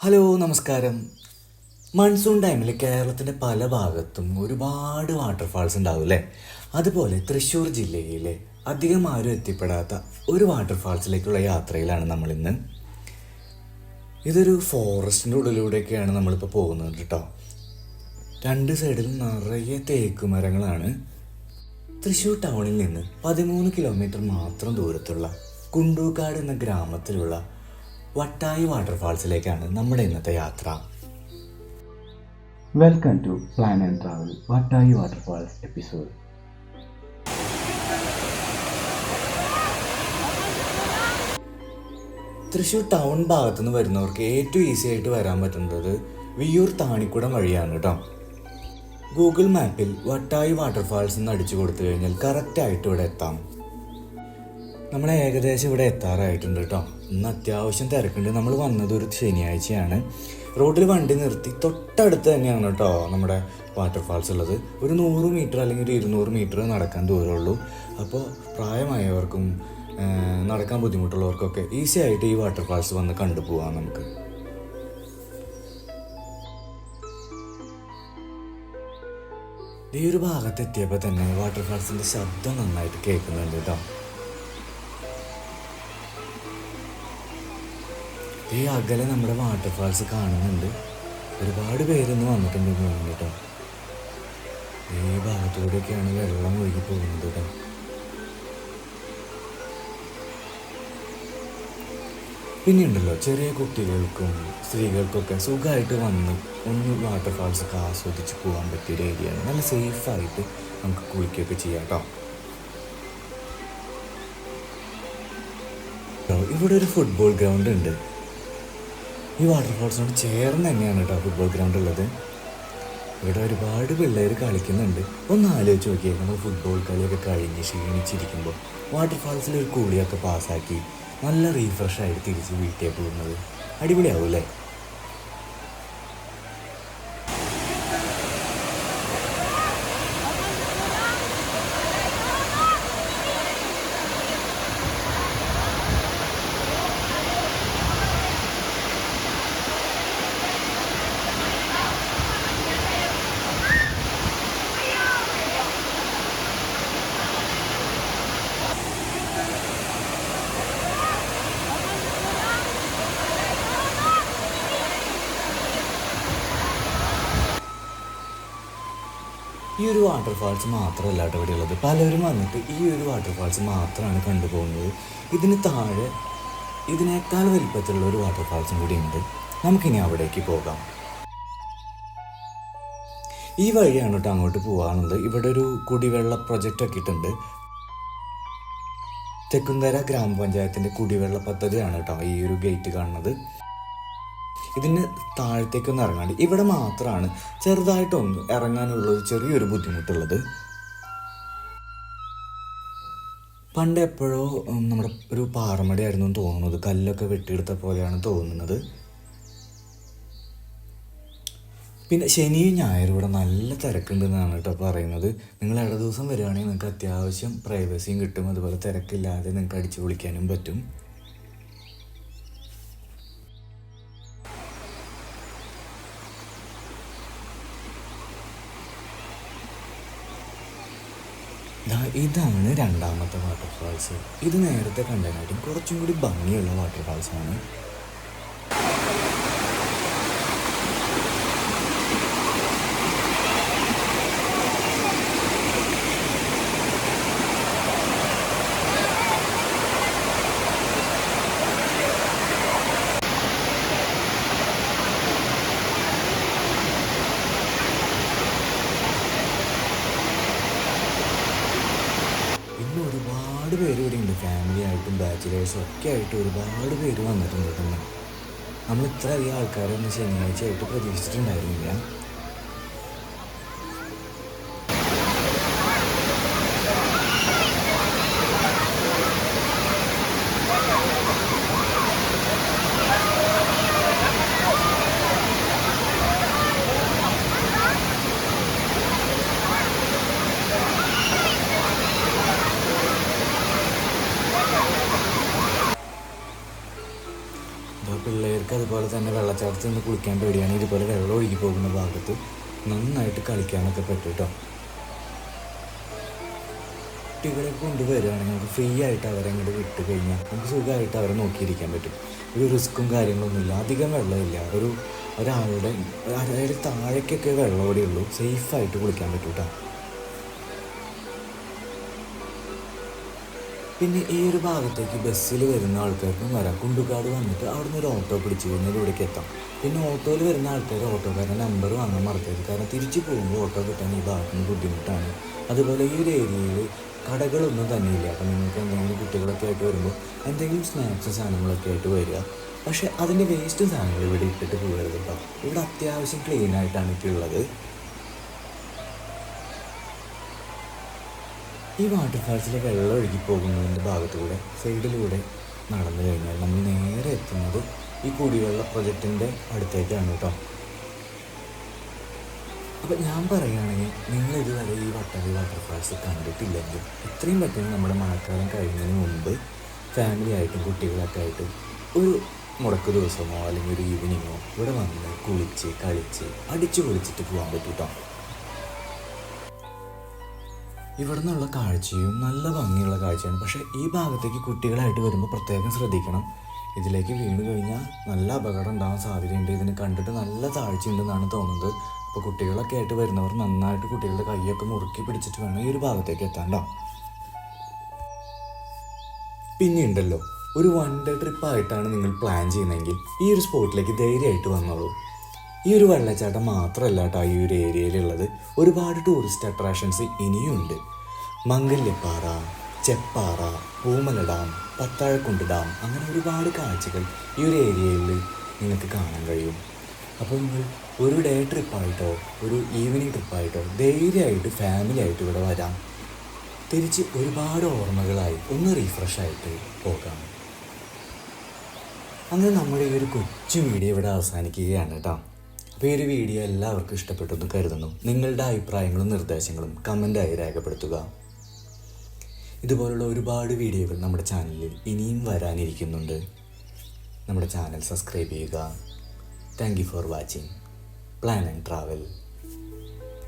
Hello നമസ്കാരം. Monsoon ടൈമിൽ കേരളത്തിന്റെ പല ഭാഗത്തും ഒരുപാട് വാട്ടർഫാൾസ് ഉണ്ടാവും അല്ലേ? അതുപോലെ തൃശ്ശൂർ ജില്ലയിലെ അധികം ആരും എത്തിപ്പെടാത്ത ഒരു വാട്ടർഫാൾസിലേക്കുള്ള യാത്രയിലാണ് നമ്മളിന്ന്. ഇതൊരു ഫോറസ്റ്റിന്റെ ഉള്ളിലൂടെയൊക്കെയാണ് നമ്മളിപ്പോൾ പോകുന്നത് കേട്ടോ. രണ്ട് സൈഡിലും നിറയെ തേക്ക് മരങ്ങളാണ് തൃശ്ശൂർ ടൗണിൽ നിന്ന് പതിമൂന്ന് കിലോമീറ്റർ മാത്രം ദൂരത്തുള്ള കുണ്ടൂക്കാട് എന്ന ഗ്രാമത്തിലുള്ള വട്ടായി വാട്ടർഫാൾസിലേക്കാണ് നമ്മുടെ ഇന്നത്തെ യാത്ര. Welcome to plan and travel Vattayi waterfalls episode. Thrissur town ഭാഗത്തു നിന്ന് വരുന്നവർക്ക് ഏറ്റവും ഈസി ആയിട്ട് വരാൻ പറ്റുന്നത് വിയൂർ താണിക്കുടം വഴിയാണ് കേട്ടോ ഗൂഗിൾ മാപ്പിൽ വട്ടായി വാട്ടർഫാൾസ് എന്ന് അടിച്ചു കൊടുത്തു കഴിഞ്ഞാൽ കറക്റ്റായിട്ട് ഇവിടെ എത്താം. നമ്മൾ ഏകദേശം ഇവിടെ എത്താറായിട്ടുണ്ട് കേട്ടോ ഇന്ന് അത്യാവശ്യം തിരക്കുണ്ട്. നമ്മൾ വന്നത് ഒരു ശനിയാഴ്ചയാണ്. റോഡിൽ വണ്ടി നിർത്തി തൊട്ടടുത്ത് തന്നെയാണ് കേട്ടോ നമ്മുടെ വാട്ടർഫാൾസ് ഉള്ളത്. ഒരു നൂറ് മീറ്റർ അല്ലെങ്കിൽ ഒരു ഇരുന്നൂറ് മീറ്റർ നടക്കാൻ ദൂരമുള്ളൂ അപ്പോൾ പ്രായമായവർക്കും നടക്കാൻ ബുദ്ധിമുട്ടുള്ളവർക്കൊക്കെ ഈസി ആയിട്ട് ഈ വാട്ടർഫാൾസ് വന്ന് കണ്ടുപോകാം നമുക്ക്. ഈ ഒരു ഭാഗത്ത് എത്തിയപ്പോൾ തന്നെ വാട്ടർഫാൾസിന്റെ ശബ്ദം നന്നായിട്ട് കേൾക്കുന്നുണ്ട് കേട്ടോ ഈ അകലെ നമ്മുടെ വാട്ടർഫാൾസ് കാണുന്നുണ്ട്. ഒരുപാട് പേരൊന്നും വന്നിട്ടുണ്ട് തോന്നുന്നു കേട്ടോ. ഈ ഭാഗത്തൂടെയൊക്കെയാണ് വെള്ളം ഒഴുകി പോകുന്നത് കേട്ടോ. പിന്നെ ഉണ്ടല്ലോ ചെറിയ കുട്ടികൾക്കും സ്ത്രീകൾക്കൊക്കെ സുഖമായിട്ട് വന്ന് ഒന്ന് വാട്ടർഫാൾസ് ഒക്കെ ആസ്വദിച്ച് പോകാൻ പറ്റിയൊരു ഏരിയയാണ് നല്ല സേഫായിട്ട് നമുക്ക് കുളിക്കുകയൊക്കെ ചെയ്യാം കേട്ടോ, ഇവിടെ ഒരു ഫുട്ബോൾ ഗ്രൗണ്ട് ഉണ്ട്. ഈ വാട്ടർഫോൾസിനോട് ചേർന്ന് തന്നെയാണ് കേട്ടോ ഫുട്ബോൾ ഗ്രൗണ്ട് ഉള്ളത്. ഇവിടെ ഒരുപാട് പിള്ളേർ കളിക്കുന്നുണ്ട്. ഒന്ന് ആലോചിച്ച് നോക്കിയേ നമ്മൾ ഫുട്ബോൾ കളിയൊക്കെ കഴിഞ്ഞ് ക്ഷീണിച്ചിരിക്കുമ്പോൾ വാട്ടർഫാൾസിൽ ഒരു കൂളിയൊക്കെ പാസ്സാക്കി നല്ല റീഫ്രഷ് ആയിട്ട് തിരിച്ച് വീട്ടിൽ പോകുന്നത് അടിപൊളിയാവും അല്ലേ ഈ ഒരു വാട്ടർഫാൾസ് മാത്രമല്ല കേട്ടോ ഇവിടെ ഉള്ളത്. പലരും വന്നിട്ട് ഈ ഒരു വാട്ടർഫാൾസ് മാത്രമാണ് കണ്ടുപോകുന്നത്. ഇതിന് താഴെ ഇതിനേക്കാൾ വലിപ്പത്തിലുള്ള ഒരു വാട്ടർഫാൾസും കൂടി ഉണ്ട്. നമുക്കിനി അവിടേക്ക് പോകാം. ഈ വഴിയാണ് കേട്ടോ അങ്ങോട്ട് പോകാനുള്ളത്. ഇവിടെ ഒരു കുടിവെള്ള പ്രൊജക്റ്റ് ഒക്കെ ഇട്ടുണ്ട് തെക്കുംകര ഗ്രാമപഞ്ചായത്തിന്റെ കുടിവെള്ള പദ്ധതിയാണ് കേട്ടോ ഈ ഒരു ഗേറ്റ് കാണുന്നത്. ഇതിന് താഴത്തേക്കൊന്നും ഇറങ്ങാണ്ട്. ഇവിടെ മാത്രമാണ് ചെറുതായിട്ടൊന്ന് ഇറങ്ങാനുള്ള ഒരു ചെറിയൊരു ബുദ്ധിമുട്ടുള്ളത്. പണ്ട് എപ്പോഴോ നമ്മുടെ ഒരു പാറമടയായിരുന്നു തോന്നുന്നത്. കല്ലൊക്കെ വെട്ടിയെടുത്ത പോലെയാണ് തോന്നുന്നത്. പിന്നെ ശനിയും ഞായറും ഇവിടെ നല്ല തിരക്കുണ്ടെന്നാണ് കേട്ടോ പറയുന്നത്. നിങ്ങൾ ഇട ദിവസം വരികയാണെങ്കിൽ നിങ്ങൾക്ക് അത്യാവശ്യം പ്രൈവസിയും കിട്ടും. അതുപോലെ തിരക്കില്ലാതെ നിങ്ങൾക്ക് അടിച്ചു പൊളിക്കാനും പറ്റും. ഇതാണ് രണ്ടാമത്തെ വാട്ടർഫാൾസ് ഇത് നേരത്തെ കണ്ടതിനായിട്ടും കുറച്ചും കൂടി ഭംഗിയുള്ള വാട്ടർഫാൾസ് ആണ് ഇന്ന് ഒരുപാട് പേര് ഇവിടെ ഉണ്ട് ഫാമിലി ആയിട്ടും ബാച്ചിലേഴ്സും ഒക്കെ ആയിട്ട് ഒരുപാട് പേര് വന്നിട്ടുണ്ട് നമ്മൾ ഇത്രയധികം ആൾക്കാരൊന്നും ശനിയാഴ്ച ആയിട്ട് പ്രതീക്ഷിച്ചിട്ടുണ്ടായിരുന്നില്ല പിള്ളേർക്ക് അതുപോലെ തന്നെ വെള്ളച്ചാട്ടത്തിൽ നിന്ന് കുളിക്കാൻ പേടിയാണ്. ഇതുപോലെ വെള്ളം ഒഴുകി പോകുന്ന ഭാഗത്ത് നന്നായിട്ട് കളിക്കാനൊക്കെ പറ്റും കേട്ടോ. കുട്ടികളെ കൊണ്ടുവരികയാണെങ്കിൽ നമുക്ക് ഫ്രീ ആയിട്ട് അവരെ അങ്ങോട്ട് വിട്ട് കഴിഞ്ഞാൽ നമുക്ക് സുഖമായിട്ട് അവരെ നോക്കിയിരിക്കാൻ പറ്റും. ഒരു റിസ്ക്കും കാര്യങ്ങളൊന്നുമില്ല അധികം വെള്ളമില്ല. ഒരു ഒരാളുടെ അതായത് താഴേക്കൊക്കെ വെള്ളം ഉള്ളൂ സേഫായിട്ട് കുളിക്കാൻ പറ്റും പിന്നെ ഈ ഒരു ഭാഗത്തേക്ക് ബസ്സിൽ വരുന്ന ആൾക്കാർക്കും വരാം. കുണ്ടുകാട് വന്നിട്ട് അവിടുന്ന് ഒരു ഓട്ടോ പിടിച്ച് കഴിഞ്ഞാൽ ഇവിടേക്ക് എത്താം. പിന്നെ ഓട്ടോയിൽ വരുന്ന ആൾക്കാർ ഓട്ടോക്കാരുടെ നമ്പർ വാങ്ങാൻ മറക്കരുത്. കാരണം തിരിച്ചു പോകുമ്പോൾ ഓട്ടോ കിട്ടാൻ ഈ ഭാഗത്തുനിന്ന് ബുദ്ധിമുട്ടാണ്. അതുപോലെ ഈ ഒരു ഏരിയയിൽ കടകളൊന്നും തന്നെയില്ല അപ്പം നിങ്ങൾക്ക് എന്തെങ്കിലും കുട്ടികളൊക്കെ ആയിട്ട് വരുമ്പോൾ എന്തെങ്കിലും സ്നാക്സ് സാധനങ്ങളൊക്കെ ആയിട്ട് വരിക. പക്ഷേ അതിന്റെ വേസ്റ്റ് സാധനങ്ങൾ ഇവിടെ ഇട്ടിട്ട് പോകരുത് കേട്ടോ. ഇവിടെ അത്യാവശ്യം ക്ലീൻ ആയിട്ടാണ് ഇപ്പോൾ ഉള്ളത് ഈ വാട്ടർഫാൾസിലെ വെള്ളം ഒഴുകി പോകുന്നതിന്റെ ഭാഗത്തൂടെ സൈഡിലൂടെ നടന്നു കഴിഞ്ഞാൽ നമ്മൾ നേരെ എത്തുന്നത് ഈ കുടിവെള്ള പ്രൊജക്റ്റിന്റെ അടുത്തേക്കാണ് കേട്ടോ. അപ്പം ഞാൻ പറയുകയാണെങ്കിൽ നിങ്ങൾ ഇതുവരെ ഈ വട്ടവി വാട്ടർഫാൾസ് കണ്ടിട്ടില്ലെങ്കിൽ എത്രയും പറ്റുന്ന നമ്മുടെ മഴക്കാലം കഴിയുന്നതിന് മുമ്പ് ഫാമിലി ആയിട്ടും കുട്ടികളൊക്കെ ആയിട്ട് ഒരു മുടക്ക് ദിവസമോ അല്ലെങ്കിൽ ഒരു ഈവനിങ്ങോ ഇവിടെ വന്ന് കുളിച്ച് കളിച്ച് അടിച്ചു പൊളിച്ചിട്ട് പോകാൻ പറ്റും കേട്ടോ. ഇവിടെ നിന്നുള്ള കാഴ്ചയും നല്ല ഭംഗിയുള്ള കാഴ്ചയാണ്. പക്ഷേ ഈ ഭാഗത്തേക്ക് കുട്ടികളായിട്ട് വരുമ്പോൾ പ്രത്യേകം ശ്രദ്ധിക്കണം. ഇതിലേക്ക് വീണ് കഴിഞ്ഞാൽ നല്ല അപകടം ഉണ്ടാകാൻ സാധ്യതയുണ്ട്. ഇതിനെ കണ്ടിട്ട് നല്ല താഴ്ചയുണ്ടെന്നാണ് തോന്നുന്നത്. അപ്പോൾ കുട്ടികളൊക്കെ ആയിട്ട് വരുന്നവർ നന്നായിട്ട് കുട്ടികളുടെ കൈയൊക്കെ മുറുക്കി പിടിച്ചിട്ട് വേണം ഈ ഒരു ഭാഗത്തേക്ക് എത്താണ്ടോ പിന്നെ ഉണ്ടല്ലോ ഒരു വൺ ഡേ ട്രിപ്പായിട്ടാണ് നിങ്ങൾ പ്ലാൻ ചെയ്യുന്നതെങ്കിൽ ഈ ഒരു സ്പോട്ടിലേക്ക് ധൈര്യമായിട്ട് വന്നോളൂ. ഈ ഒരു വെള്ളച്ചാട്ടം മാത്രമല്ല കേട്ടോ ഈ ഒരു ഏരിയയിലുള്ളത്. ഒരുപാട് ടൂറിസ്റ്റ് അട്രാക്ഷൻസ് ഇനിയുണ്ട്. മംഗല്യപ്പാറ ചെപ്പാറ പൂമല ഡാം പത്താഴക്കുണ്ട് ഡാം അങ്ങനെ ഒരുപാട് കാഴ്ചകൾ ഈ ഒരു ഏരിയയിൽ നിങ്ങൾക്ക് കാണാൻ കഴിയും. അപ്പോൾ നിങ്ങൾ ഒരു ഡേ ട്രിപ്പായിട്ടോ ഒരു ഈവനിങ് ട്രിപ്പായിട്ടോ ധൈര്യമായിട്ട് ഫാമിലി ആയിട്ട് ഇവിടെ വരാം. തിരിച്ച് ഒരുപാട് ഓർമ്മകളായി ഒന്ന് റീഫ്രഷ് ആയിട്ട് പോകാം. അങ്ങനെ നമ്മുടെ ഈ ഒരു കൊച്ചു വീഡിയോ ഇവിടെ അവസാനിക്കുകയാണ് കേട്ടോ. അപ്പോൾ ഈ ഒരു വീഡിയോ എല്ലാവർക്കും ഇഷ്ടപ്പെട്ടെന്ന് കരുതുന്നു. നിങ്ങളുടെ അഭിപ്രായങ്ങളും നിർദ്ദേശങ്ങളും കമന്റായി രേഖപ്പെടുത്തുക. ഇതുപോലുള്ള ഒരുപാട് വീഡിയോകൾ നമ്മുടെ ചാനലിൽ ഇനിയും വരാനിരിക്കുന്നുണ്ട്. നമ്മുടെ ചാനൽ സബ്സ്ക്രൈബ് ചെയ്യുക. Thank you for watching plan and travel